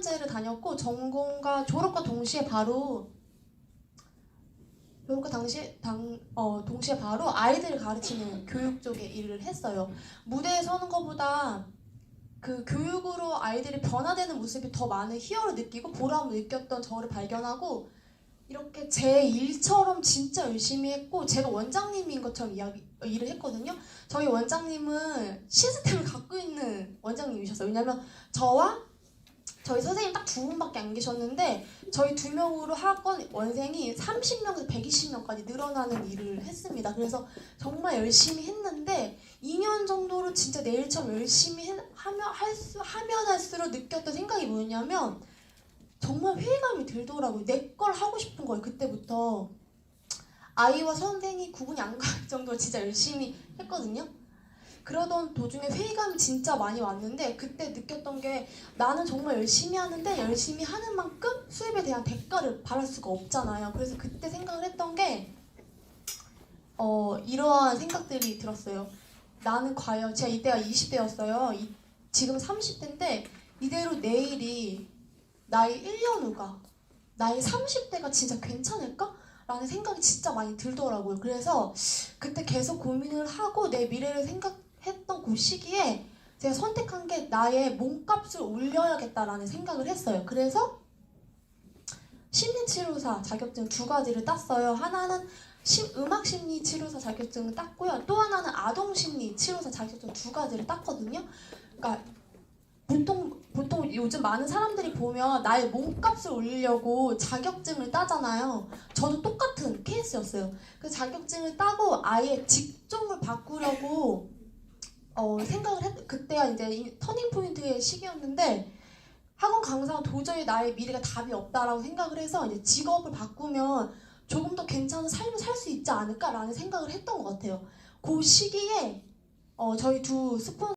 4년제를 다녔고 전공과 졸업과 동시에 바로 졸업과 당시 당, 어, 동시에 바로 아이들을 가르치는 교육 쪽에 일을 했어요. 무대에 서는 것보다 그 교육으로 아이들이 변화되는 모습이 더 많은 희열을 느끼고 보람을 느꼈던 저를 발견하고 이렇게 제 일처럼 진짜 열심히 했고 제가 원장님인 것처럼 이야기 어, 일을 했거든요. 저희 원장님은 시스템을 갖고 있는 원장님이셨어요. 왜냐면 저와 저희 선생님 딱 두 분밖에 안 계셨는데 저희 두 명으로 학원 원생이 30명에서 120명까지 늘어나는 일을 했습니다. 그래서 정말 열심히 했는데 2년 정도로 진짜 내일처럼 열심히 해- 하면 할수 하면 할수록 느꼈던 생각이 뭐였냐면 정말 회의감이 들더라고요. 내 걸 하고 싶은 거예요. 그때부터 아이와 선생이 구분이 안 갈 정도로 진짜 열심히 했거든요. 그러던 도중에 회의감이 진짜 많이 왔는데 그때 느꼈던 게 나는 정말 열심히 하는데 열심히 하는 만큼 수입에 대한 대가를 바랄 수가 없잖아요. 그래서 그때 생각을 했던 게 어, 이러한 생각들이 들었어요. 나는 과연 제가 이때가 20대였어요. 지금 30대인데 이대로 내일이 나의 1년 후가 나의 30대가 진짜 괜찮을까? 라는 생각이 진짜 많이 들더라고요. 그래서 그때 계속 고민을 하고 내 미래를 생각 그 시기에 제가 선택한 게 나의 몸값을 올려야겠다라는 생각을 했어요. 그래서 심리치료사 자격증 두 가지를 땄어요. 하나는 심- 음악 심리 치료사 자격증을 땄고요. 또 하나는 아동 심리 치료사 자격증 두 가지를 땄거든요. 그러니까 보통 보통 요즘 많은 사람들이 보면 나의 몸값을 올리려고 자격증을 따잖아요. 저도 똑같은 케이스였어요. 그 자격증을 따고 아예 직종을 바꾸려고 어, 생각을 했. 그때가 이제 이 터닝 포인트의 시기였는데 학원 강사가 도저히 나의 미래가 답이 없다라고 생각을 해서 이제 직업을 바꾸면 조금 더 괜찮은 삶을 살 수 있지 않을까라는 생각을 했던 것 같아요. 그 시기에 어, 저희 두 스폰